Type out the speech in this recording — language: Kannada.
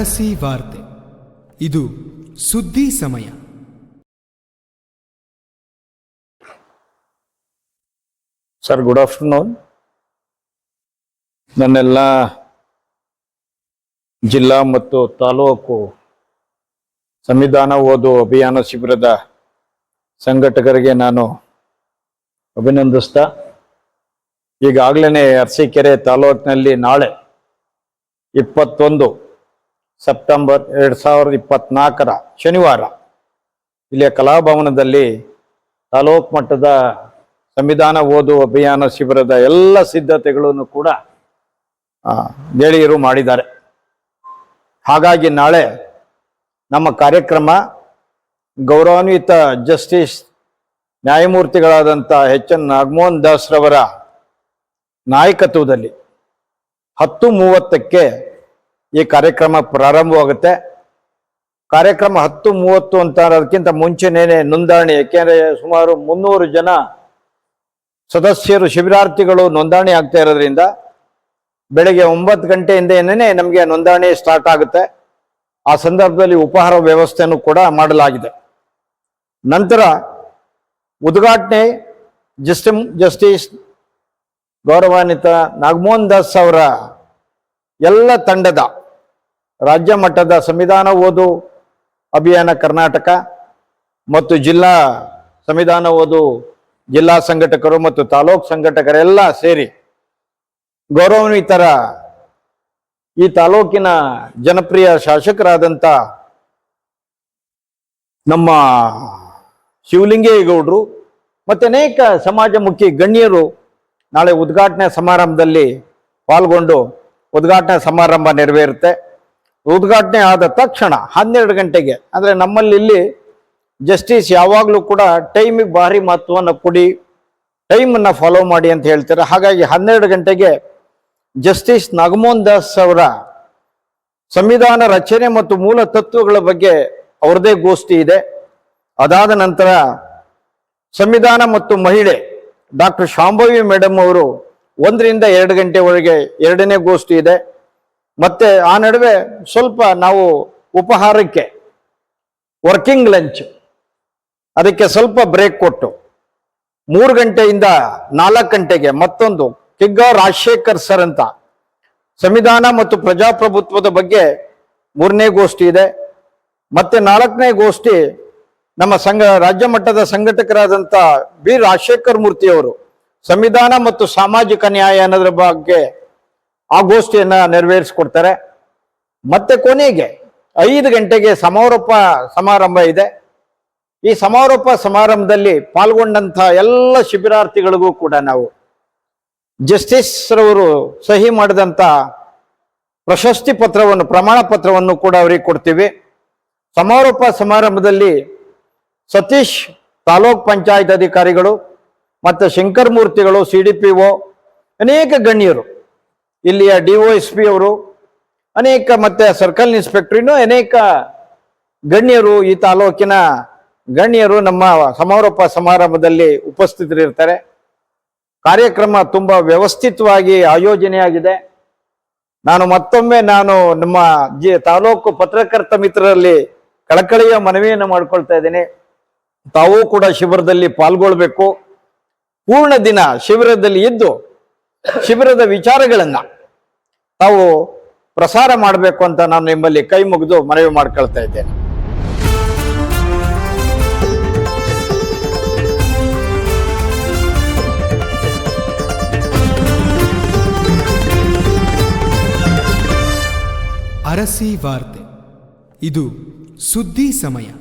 ಅರಸಿ ವಾರ್ತೆ. ಇದು ಸುದ್ದಿ ಸಮಯ. Sir, good afternoon. ನನ್ನೆಲ್ಲ ಜಿಲ್ಲಾ ಮತ್ತು ತಾಲೂಕು ಸಂವಿಧಾನ ಓದು ಅಭಿಯಾನ ಶಿಬಿರದ ಸಂಘಟಕರಿಗೆ ನಾನು ಅಭಿನಂದಿಸ್ತಾ ಈಗಾಗಲೇ ಅರಸೀಕೆರೆ ತಾಲೂಕಿನಲ್ಲಿ ನಾಳೆ ಇಪ್ಪತ್ತೊಂದು ಸೆಪ್ಟೆಂಬರ್ ಎರಡು ಸಾವಿರದ ಇಪ್ಪತ್ನಾಲ್ಕರ ಶನಿವಾರ ಇಲ್ಲಿಯ ಕಲಾಭವನದಲ್ಲಿ ತಾಲೂಕು ಮಟ್ಟದ ಸಂವಿಧಾನ ಓದು ಅಭಿಯಾನ ಶಿಬಿರದ ಎಲ್ಲ ಸಿದ್ಧತೆಗಳನ್ನು ಕೂಡ ಗೆಳೆಯರು ಮಾಡಿದ್ದಾರೆ. ಹಾಗಾಗಿ ನಾಳೆ ನಮ್ಮ ಕಾರ್ಯಕ್ರಮ ಗೌರವಾನ್ವಿತ ಜಸ್ಟಿಸ್ ನ್ಯಾಯಮೂರ್ತಿಗಳಾದಂಥ ಎಚ್ ಎನ್ ನಾಗಮೋಹನ್ ದಾಸ್ರವರ ನಾಯಕತ್ವದಲ್ಲಿ ಹತ್ತು ಮೂವತ್ತಕ್ಕೆ ಈ ಕಾರ್ಯಕ್ರಮ ಪ್ರಾರಂಭವಾಗುತ್ತೆ. ಕಾರ್ಯಕ್ರಮ ಹತ್ತು ಮೂವತ್ತು ಅಂತ ಅದಕ್ಕಿಂತ ಮುಂಚೆನೇನೆ ನೋಂದಣಿ, ಯಾಕೆಂದ್ರೆ ಸುಮಾರು ಮುನ್ನೂರು ಜನ ಸದಸ್ಯರು, ಶಿಬಿರಾರ್ಥಿಗಳು ನೋಂದಣಿ ಆಗ್ತಾ ಇರೋದ್ರಿಂದ ಬೆಳಗ್ಗೆ ಒಂಬತ್ತು ಗಂಟೆಯಿಂದನೇ ನಮಗೆ ನೋಂದಣಿ ಸ್ಟಾರ್ಟ್ ಆಗುತ್ತೆ. ಆ ಸಂದರ್ಭದಲ್ಲಿ ಉಪಹಾರ ವ್ಯವಸ್ಥೆಯನ್ನು ಕೂಡ ಮಾಡಲಾಗಿದೆ. ನಂತರ ಉದ್ಘಾಟನೆ ಜಸ್ಟಿಮ್ ಜಸ್ಟಿಸ್ ಗೌರವಾನ್ವಿತ ನಾಗಮೋಹನ್ ದಾಸ್ ಅವರ ಎಲ್ಲ ತಂಡದ ರಾಜ್ಯ ಮಟ್ಟದ ಸಂವಿಧಾನ ಓದು ಅಭಿಯಾನ ಕರ್ನಾಟಕ ಮತ್ತು ಜಿಲ್ಲಾ ಸಂವಿಧಾನ ಓದು ಜಿಲ್ಲಾ ಸಂಘಟಕರು ಮತ್ತು ತಾಲೂಕು ಸಂಘಟಕರೆಲ್ಲ ಸೇರಿ ಗೌರವಾನ್ವಿತರ ಈ ತಾಲೂಕಿನ ಜನಪ್ರಿಯ ಶಾಸಕರಾದಂಥ ನಮ್ಮ ಶಿವಲಿಂಗೇಗೌಡರು ಮತ್ತು ಅನೇಕ ಸಮಾಜಮುಖಿ ಗಣ್ಯರು ನಾಳೆ ಉದ್ಘಾಟನೆ ಸಮಾರಂಭದಲ್ಲಿ ಪಾಲ್ಗೊಂಡು ಉದ್ಘಾಟನಾ ಸಮಾರಂಭ ನೆರವೇರುತ್ತೆ. ಉದ್ಘಾಟನೆ ಆದ ತಕ್ಷಣ ಹನ್ನೆರಡು ಗಂಟೆಗೆ, ಅಂದರೆ ನಮ್ಮಲ್ಲಿ ಇಲ್ಲಿ ಜಸ್ಟಿಸ್ ಯಾವಾಗಲೂ ಕೂಡ ಟೈಮಿಗೆ ಭಾರಿ ಮಹತ್ವವನ್ನು ಕೊಡಿ ಟೈಮನ್ನು ಫಾಲೋ ಮಾಡಿ ಅಂತ ಹೇಳ್ತಾರೆ. ಹಾಗಾಗಿ ಹನ್ನೆರಡು ಗಂಟೆಗೆ ಜಸ್ಟಿಸ್ ನಾಗಮೋಹನ್ ದಾಸ್ ಅವರ ಸಂವಿಧಾನ ರಚನೆ ಮತ್ತು ಮೂಲ ತತ್ವಗಳ ಬಗ್ಗೆ ಅವರದೇ ಗೋಷ್ಠಿ ಇದೆ. ಅದಾದ ನಂತರ ಸಂವಿಧಾನ ಮತ್ತು ಮಹಿಳೆ ಡಾಕ್ಟರ್ ಶಾಂಭವಿ ಮೇಡಮ್ ಅವರು ಒಂದರಿಂದ ಎರಡು ಗಂಟೆವರೆಗೆ ಎರಡನೇ ಗೋಷ್ಠಿ ಇದೆ. ಮತ್ತೆ ಆ ನಡುವೆ ಸ್ವಲ್ಪ ನಾವು ಉಪಹಾರಕ್ಕೆ ವರ್ಕಿಂಗ್ ಲಂಚ್ ಅದಕ್ಕೆ ಸ್ವಲ್ಪ ಬ್ರೇಕ್ ಕೊಟ್ಟು ಮೂರು ಗಂಟೆಯಿಂದ ನಾಲ್ಕು ಗಂಟೆಗೆ ಮತ್ತೊಂದು ಕಿಗ್ಗ ರಾಜಶೇಖರ್ ಸರ್ ಅಂತ ಸಂವಿಧಾನ ಮತ್ತು ಪ್ರಜಾಪ್ರಭುತ್ವದ ಬಗ್ಗೆ ಮೂರನೇ ಗೋಷ್ಠಿ ಇದೆ. ಮತ್ತೆ ನಾಲ್ಕನೇ ಗೋಷ್ಠಿ ನಮ್ಮ ಸಂಘ ರಾಜ್ಯ ಮಟ್ಟದ ಸಂಘಟಕರಾದಂಥ ಬಿ ರಾಜಶೇಖರ್ ಮೂರ್ತಿ ಅವರು ಸಂವಿಧಾನ ಮತ್ತು ಸಾಮಾಜಿಕ ನ್ಯಾಯ ಅನ್ನೋದ್ರ ಬಗ್ಗೆ ಆ ಗೋಷ್ಠಿಯನ್ನ ನೆರವೇರಿಸಿಕೊಡ್ತಾರೆ. ಮತ್ತೆ ಕೊನೆಗೆ ಐದು ಗಂಟೆಗೆ ಸಮಾರೋಪ ಸಮಾರಂಭ ಇದೆ. ಈ ಸಮಾರೋಪ ಸಮಾರಂಭದಲ್ಲಿ ಪಾಲ್ಗೊಂಡಂಥ ಎಲ್ಲ ಶಿಬಿರಾರ್ಥಿಗಳಿಗೂ ಕೂಡ ನಾವು ಜಸ್ಟಿಸ್ ರವರು ಸಹಿ ಮಾಡಿದಂಥ ಪ್ರಶಸ್ತಿ ಪತ್ರವನ್ನು, ಪ್ರಮಾಣ ಪತ್ರವನ್ನು ಕೂಡ ಅವರಿಗೆ ಕೊಡ್ತೀವಿ. ಸಮಾರೋಪ ಸಮಾರಂಭದಲ್ಲಿ ಸತೀಶ್ ತಾಲೂಕ್ ಪಂಚಾಯತ್ ಅಧಿಕಾರಿಗಳು ಮತ್ತು ಶಂಕರ್ ಮೂರ್ತಿಗಳು, ಸಿ ಡಿ ಪಿ ಒ, ಅನೇಕ ಗಣ್ಯರು ಇಲ್ಲಿಯ ಡಿ ಒ ಎಸ್ ಪಿ ಅವರು, ಅನೇಕ ಮತ್ತೆ ಸರ್ಕಲ್ ಇನ್ಸ್ಪೆಕ್ಟರ್, ಇನ್ನೂ ಅನೇಕ ಗಣ್ಯರು ಈ ತಾಲೂಕಿನ ಗಣ್ಯರು ನಮ್ಮ ಸಮಾರೋಪ ಸಮಾರಂಭದಲ್ಲಿ ಉಪಸ್ಥಿತರಿರ್ತಾರೆ. ಕಾರ್ಯಕ್ರಮ ತುಂಬಾ ವ್ಯವಸ್ಥಿತವಾಗಿ ಆಯೋಜನೆಯಾಗಿದೆ. ನಾನು ಮತ್ತೊಮ್ಮೆ ನಾನು ನಮ್ಮ ಜಿ ತಾಲೂಕು ಪತ್ರಕರ್ತ ಮಿತ್ರರಲ್ಲಿ ಕಳಕಳಿಯ ಮನವಿಯನ್ನು ಮಾಡಿಕೊಳ್ತಾ ಇದ್ದೀನಿ. ತಾವೂ ಕೂಡ ಶಿಬಿರದಲ್ಲಿ ಪಾಲ್ಗೊಳ್ಬೇಕು. ಪೂರ್ಣ ದಿನ ಶಿಬಿರದಲ್ಲಿ ಇದ್ದು ಶಿಬಿರದ ವಿಚಾರಗಳನ್ನ ತಾವು ಪ್ರಸಾರ ಮಾಡಬೇಕು ಅಂತ ನಾನು ನಿಮ್ಮಲ್ಲಿ ಕೈ ಮುಗಿದು ಮನವಿ ಮಾಡ್ಕೊಳ್ತಾ ಇದ್ದೇನೆ. ಅರಸಿ ವಾರ್ತೆ. ಇದು ಸುದ್ದಿ ಸಮಯ.